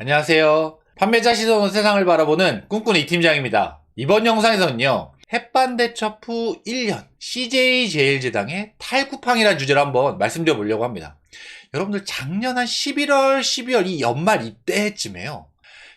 안녕하세요. 판매자 시선으로 세상을 바라보는 꿈꾸는 이 팀장입니다. 이번 영상에서는요, 햇반대첩 후 1년 CJ제일제당의 탈쿠팡이라는 주제를 한번 말씀드려 보려고 합니다. 여러분들 작년 한 11월, 12월 이 연말 이때쯤에요.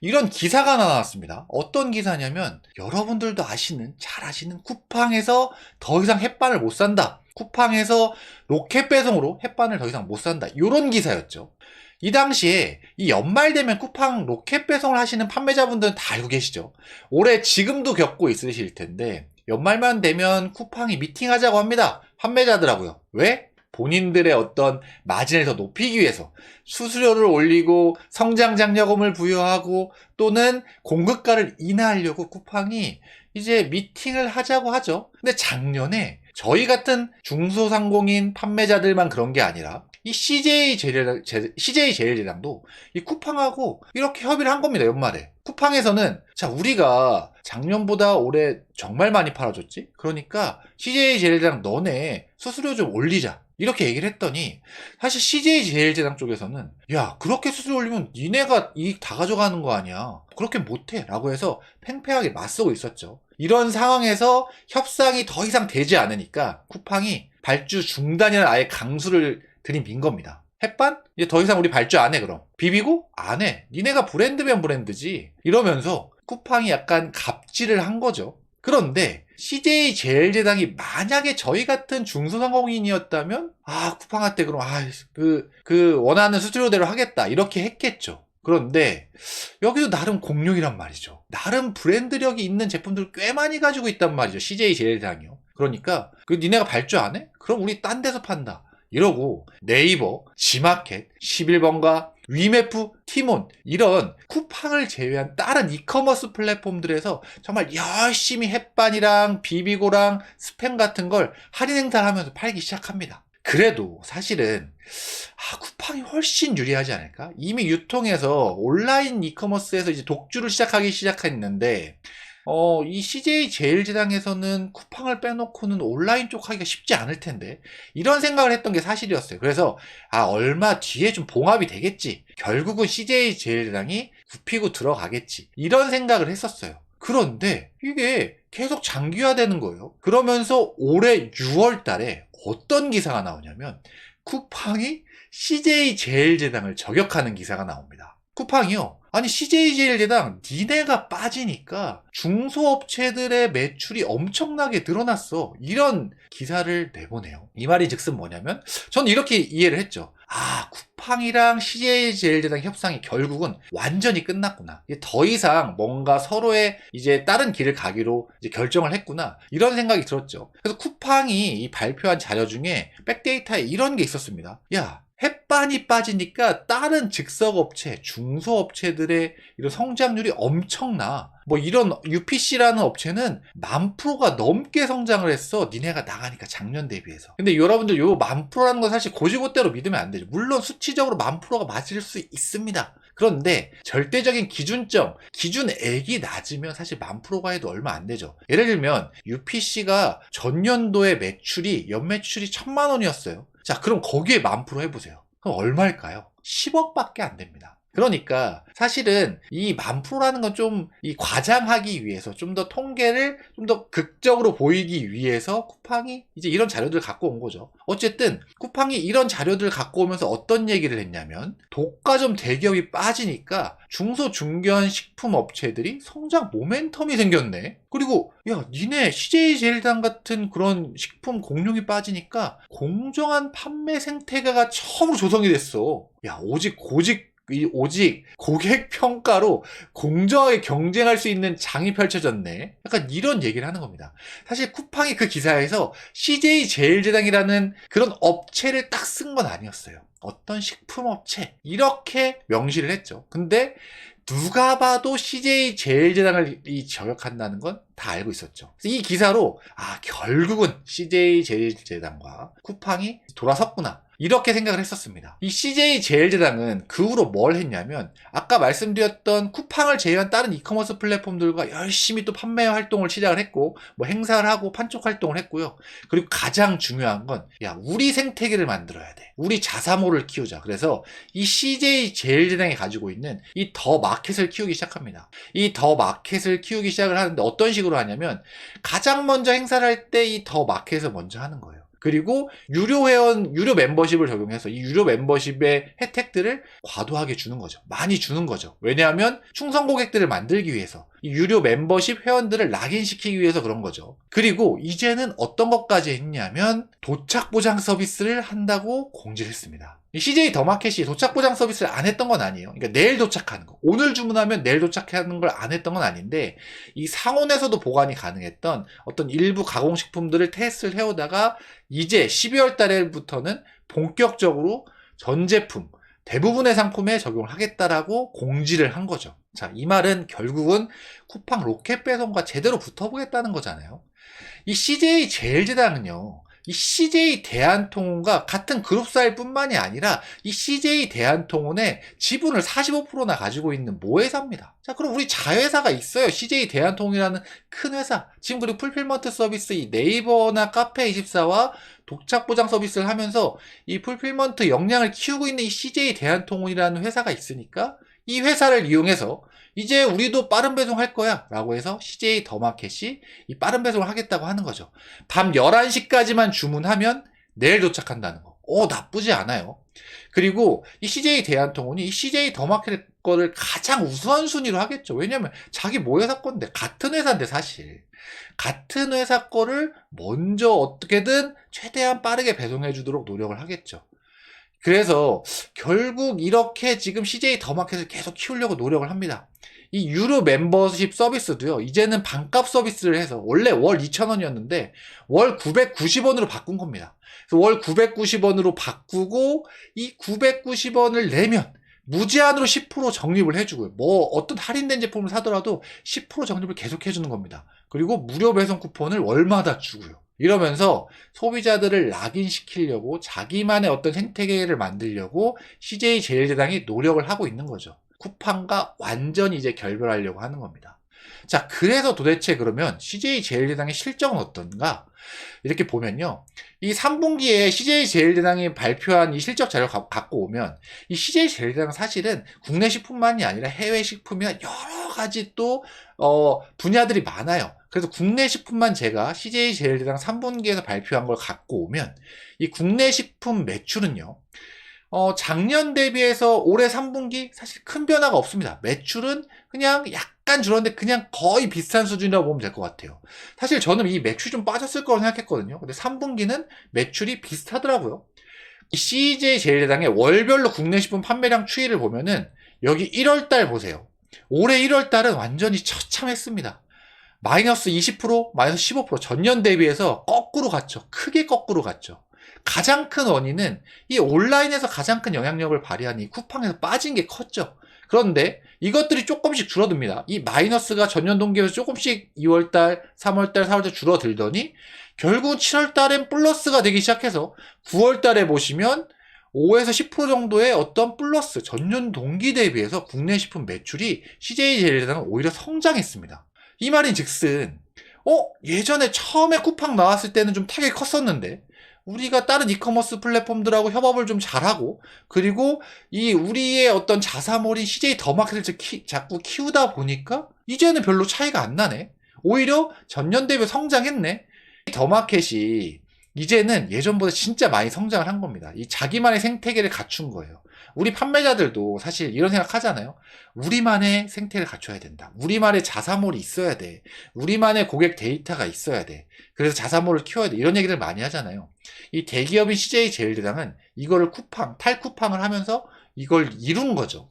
이런 기사가 나왔습니다. 어떤 기사냐면 여러분들도 아시는 잘 아시는 쿠팡에서 더 이상 햇반을 못 산다. 쿠팡에서 로켓 배송으로 햇반을 더 이상 못 산다. 이런 기사였죠. 이 당시에 이 연말 되면 쿠팡 로켓 배송을 하시는 판매자분들은 다 알고 계시죠. 올해 지금도 겪고 있으실 텐데 연말만 되면 쿠팡이 미팅하자고 합니다. 판매자들하고요. 왜? 본인들의 어떤 마진을 더 높이기 위해서 수수료를 올리고 성장 장려금을 부여하고 또는 공급가를 인하하려고 쿠팡이 이제 미팅을 하자고 하죠. 근데 작년에 저희 같은 중소상공인 판매자들만 그런 게 아니라 이 CJ 제일, CJ 제일제당도 이 쿠팡하고 이렇게 협의를 한 겁니다, 연말에. 쿠팡에서는, 자, 우리가 작년보다 올해 정말 많이 팔아줬지? 그러니까 CJ 제일제당 너네 수수료 좀 올리자. 이렇게 얘기를 했더니, 사실 CJ 제일제당 쪽에서는, 야, 그렇게 수수료 올리면 니네가 이익 다 가져가는 거 아니야. 그렇게 못해. 라고 해서 팽팽하게 맞서고 있었죠. 이런 상황에서 협상이 더 이상 되지 않으니까 쿠팡이 발주 중단이라는 아예 강수를 들이민 겁니다. 햇반? 이제 더 이상 우리 발주 안 해, 그럼. 비비고? 안 해. 니네가 브랜드면 브랜드지. 이러면서 쿠팡이 약간 갑질을 한 거죠. 그런데 CJ 제일제당이 만약에 저희 같은 중소상공인이었다면 아 쿠팡한테 그럼 아그 그 원하는 수수료대로 하겠다 이렇게 했겠죠. 그런데 여기도 나름 공룡이란 말이죠. 나름 브랜드력이 있는 제품들을 꽤 많이 가지고 있단 말이죠. CJ 제일당이요. 그러니까 그 니네가 발주 안 해? 그럼 우리 딴 데서 판다. 이러고 네이버, 지마켓, 11번가, 위메프, 티몬 이런 쿠팡을 제외한 다른 이커머스 플랫폼들에서 정말 열심히 햇반이랑 비비고랑 스팸 같은 걸 할인 행사를 하면서 팔기 시작합니다. 그래도 사실은 아, 쿠팡이 훨씬 유리하지 않을까? 이미 유통해서 온라인 이커머스에서 이제 독주를 시작하기 시작했는데 어, 이 CJ 제일제당에서는 쿠팡을 빼놓고는 온라인 쪽 하기가 쉽지 않을 텐데 이런 생각을 했던 게 사실이었어요. 그래서 아 얼마 뒤에 좀 봉합이 되겠지. 결국은 CJ 제일제당이 굽히고 들어가겠지. 이런 생각을 했었어요. 그런데 이게 계속 장기화되는 거예요. 그러면서 올해 6월 달에 어떤 기사가 나오냐면 쿠팡이 CJ 제일제당을 저격하는 기사가 나옵니다. 쿠팡이요. 아니 CJ 제일제당 니네가 빠지니까 중소업체들의 매출이 엄청나게 늘어났어. 이런 기사를 내보내요. 이 말이 즉슨 뭐냐면 저는 이렇게 이해를 했죠. 아 쿠팡이랑 CJ 제일제당 협상이 결국은 완전히 끝났구나. 더 이상 뭔가 서로의 이제 다른 길을 가기로 이제 결정을 했구나. 이런 생각이 들었죠. 그래서 쿠팡이 이 발표한 자료 중에 백데이터에 이런 게 있었습니다. 야 햇반이 빠지니까 다른 즉석업체, 중소업체들의 이런 성장률이 엄청나. 뭐 이런 UPC라는 업체는 만 프로가 넘게 성장을 했어. 니네가 나가니까 작년 대비해서. 근데 여러분들 요 만 프로라는 건 사실 고지고대로 믿으면 안 되죠. 물론 수치적으로 만 프로가 맞을 수 있습니다. 그런데 절대적인 기준점, 기준액이 낮으면 사실 만 프로가 해도 얼마 안 되죠. 예를 들면 UPC가 전년도의 매출이 연매출이 천만 원이었어요. 자, 그럼 거기에 만 프로 해보세요. 그럼 얼마일까요? 10억밖에 안 됩니다. 그러니까 사실은 이 만 프로라는 건 좀 이 과장하기 위해서 좀 더 통계를 좀 더 극적으로 보이기 위해서 쿠팡이 이제 이런 자료들을 갖고 온 거죠. 어쨌든 쿠팡이 이런 자료들을 갖고 오면서 어떤 얘기를 했냐면 독과점 대기업이 빠지니까 중소 중견 식품 업체들이 성장 모멘텀이 생겼네. 그리고 야 니네 CJ 제일당 같은 그런 식품 공룡이 빠지니까 공정한 판매 생태계가 처음으로 조성이 됐어. 야 오직 고직 이 오직 고객 평가로 공정하게 경쟁할 수 있는 장이 펼쳐졌네. 약간 이런 얘기를 하는 겁니다. 사실 쿠팡이 그 기사에서 CJ 제일제당이라는 그런 업체를 딱 쓴 건 아니었어요. 어떤 식품업체 이렇게 명시를 했죠. 근데 누가 봐도 CJ 제일제당을 이 저격한다는 건 다 알고 있었죠. 이 기사로 아 결국은 CJ 제일제당과 쿠팡이 돌아섰구나. 이렇게 생각을 했었습니다. 이 CJ 제일제당은 그 후로 뭘 했냐면 아까 말씀드렸던 쿠팡을 제외한 다른 이커머스 플랫폼들과 열심히 또 판매 활동을 시작을 했고 뭐 행사를 하고 판촉 활동을 했고요. 그리고 가장 중요한 건 야, 우리 생태계를 만들어야 돼. 우리 자사모를 키우자. 그래서 이 CJ 제일제당이 가지고 있는 이 더 마켓을 키우기 시작합니다. 이 더 마켓을 키우기 시작을 하는데 어떤 식으로 하냐면 가장 먼저 행사를 할 때 이 더 마켓을 먼저 하는 거예요. 그리고 유료 회원, 유료 멤버십을 적용해서 이 유료 멤버십의 혜택들을 과도하게 주는 거죠. 많이 주는 거죠. 왜냐하면 충성 고객들을 만들기 위해서 이 유료 멤버십 회원들을 락인시키기 위해서 그런 거죠. 그리고 이제는 어떤 것까지 했냐면 도착 보장 서비스를 한다고 공지를 했습니다. 이 CJ 더마켓이 도착 보장 서비스를 안 했던 건 아니에요. 그러니까 내일 도착하는 거. 오늘 주문하면 내일 도착하는 걸 안 했던 건 아닌데 이 상온에서도 보관이 가능했던 어떤 일부 가공식품들을 테스트를 해오다가 이제 12월 달에부터는 본격적으로 전 제품 대부분의 상품에 적용을 하겠다라고 공지를 한 거죠. 자, 이 말은 결국은 쿠팡 로켓 배송과 제대로 붙어보겠다는 거잖아요. 이 CJ 제일제당은요, 이 CJ 대한통운과 같은 그룹사일 뿐만이 아니라 이 CJ 대한통운의 지분을 45%나 가지고 있는 모회사입니다. 자, 그럼 우리 자회사가 있어요. CJ 대한통운이라는 큰 회사. 지금 그리고 풀필먼트 서비스 이 네이버나 카페24와 독착 보장 서비스를 하면서 이 풀필먼트 역량을 키우고 있는 이 CJ 대한통운이라는 회사가 있으니까 이 회사를 이용해서 이제 우리도 빠른 배송할 거야 라고 해서 CJ 더마켓이 이 빠른 배송을 하겠다고 하는 거죠. 밤 11시까지만 주문하면 내일 도착한다는 거. 오, 나쁘지 않아요. 그리고 이 CJ 대한통운이 이 CJ 더마켓 거를 가장 우선순위로 하겠죠. 왜냐면 자기 모회사 건데, 같은 회사인데 사실. 같은 회사 거를 먼저 어떻게든 최대한 빠르게 배송해 주도록 노력을 하겠죠. 그래서 결국 이렇게 지금 CJ 더마켓을 계속 키우려고 노력을 합니다. 이 유료 멤버십 서비스도요, 이제는 반값 서비스를 해서 원래 월 2,000원이었는데 월 990원으로 바꾼 겁니다. 월 990원으로 바꾸고 이 990원을 내면 무제한으로 10% 적립을 해주고요. 뭐 어떤 할인된 제품을 사더라도 10% 적립을 계속 해주는 겁니다. 그리고 무료 배송 쿠폰을 월마다 주고요. 이러면서 소비자들을 락인시키려고 자기만의 어떤 생태계를 만들려고 CJ 제일제당이 노력을 하고 있는 거죠. 쿠팡과 완전히 이제 결별하려고 하는 겁니다. 자, 그래서 도대체 그러면 CJ 제일제당의 실적은 어떤가? 이렇게 보면요. 이 3분기에 CJ 제일제당이 발표한 이 실적 자료 가, 갖고 오면 이 CJ 제일제당은 사실은 국내 식품만이 아니라 해외 식품이나 여러 가지 또 어, 분야들이 많아요. 그래서 국내 식품만 제가 CJ 제일제당 3분기에서 발표한 걸 갖고 오면 이 국내 식품 매출은요. 어, 작년 대비해서 올해 3분기 사실 큰 변화가 없습니다. 매출은 그냥 약 간 줄었는데 그냥 거의 비슷한 수준이라고 보면 될 것 같아요. 사실 저는 이 매출이 좀 빠졌을 거라고 생각했거든요. 근데 3분기는 매출이 비슷하더라고요. CJ 제일제당의 월별로 국내 식품 판매량 추이를 보면은 여기 1월달 보세요. 올해 1월달은 완전히 처참했습니다. 마이너스 20%, 마이너스 15% 전년 대비해서 거꾸로 갔죠. 크게 거꾸로 갔죠. 가장 큰 원인은 이 온라인에서 가장 큰 영향력을 발휘한 이 쿠팡에서 빠진 게 컸죠. 그런데 이것들이 조금씩 줄어듭니다. 이 마이너스가 전년 동기에서 조금씩 2월달, 3월달, 4월달 줄어들더니 결국 7월달엔 플러스가 되기 시작해서 9월달에 보시면 5에서 10% 정도의 어떤 플러스 전년 동기 대비해서 국내 식품 매출이 CJ 제일제당은 오히려 성장했습니다. 이 말인 즉슨 어 예전에 처음에 쿠팡 나왔을 때는 좀 타격이 컸었는데 우리가 다른 이커머스 플랫폼들하고 협업을 좀 잘하고 그리고 이 우리의 어떤 자사몰인 CJ 더마켓을 키, 자꾸 키우다 보니까 이제는 별로 차이가 안 나네. 오히려 전년 대비 성장했네. 더마켓이 이제는 예전보다 진짜 많이 성장을 한 겁니다. 이 자기만의 생태계를 갖춘 거예요. 우리 판매자들도 사실 이런 생각 하잖아요. 우리만의 생태를 갖춰야 된다. 우리만의 자사몰이 있어야 돼. 우리만의 고객 데이터가 있어야 돼. 그래서 자사몰을 키워야 돼. 이런 얘기를 많이 하잖아요. 이 대기업인 CJ 제일대당은 이거를 쿠팡, 탈쿠팡을 하면서 이걸 이룬 거죠.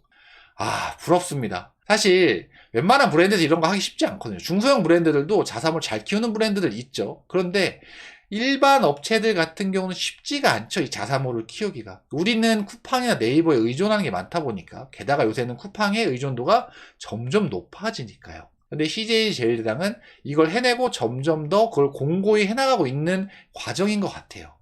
아, 부럽습니다. 사실 웬만한 브랜드에서 이런 거 하기 쉽지 않거든요. 중소형 브랜드들도 자사몰 잘 키우는 브랜드들 있죠. 그런데 일반 업체들 같은 경우는 쉽지가 않죠. 이 자사몰을 키우기가. 우리는 쿠팡이나 네이버에 의존하는 게 많다 보니까 게다가 요새는 쿠팡의 의존도가 점점 높아지니까요. 근데 CJ 제일당은 이걸 해내고 점점 더 그걸 공고히 해나가고 있는 과정인 것 같아요.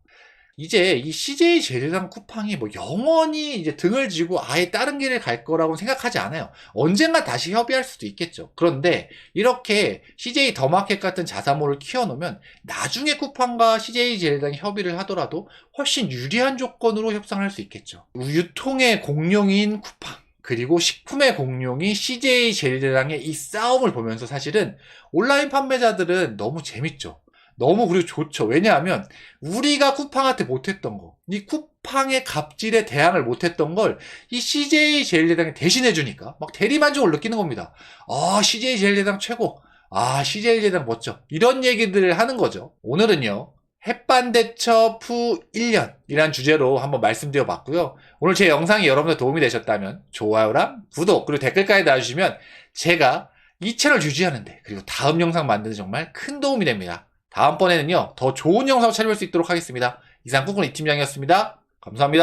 이제 이 CJ 제일제당 쿠팡이 뭐 영원히 이제 등을 쥐고 아예 다른 길을 갈 거라고 생각하지 않아요. 언젠가 다시 협의할 수도 있겠죠. 그런데 이렇게 CJ 더마켓 같은 자사모를 키워놓으면 나중에 쿠팡과 CJ 제일제당이 협의를 하더라도 훨씬 유리한 조건으로 협상할 수 있겠죠. 유통의 공룡인 쿠팡. 그리고 식품의 공룡이 CJ 제일제당의 이 싸움을 보면서 사실은 온라인 판매자들은 너무 재밌죠. 너무 그리고 좋죠. 왜냐하면 우리가 쿠팡한테 못했던 거, 이 쿠팡의 갑질에 대항을 못했던 걸 이 CJ 제일제당이 대신해 주니까 막 대리만족을 느끼는 겁니다. 아, CJ 제일제당 최고. 아, CJ 제일제당 멋져. 이런 얘기들을 하는 거죠. 오늘은요. 햇반대첩 후 1년이란 주제로 한번 말씀드려 봤고요. 오늘 제 영상이 여러분들 도움이 되셨다면 좋아요랑 구독 그리고 댓글까지 달아주시면 제가 이 채널 유지하는데 그리고 다음 영상 만드는 데 정말 큰 도움이 됩니다. 다음번에는요 더 좋은 영상 을 찾아볼 수 있도록 하겠습니다. 이상 꾸꾸이 팀장이었습니다. 감사합니다.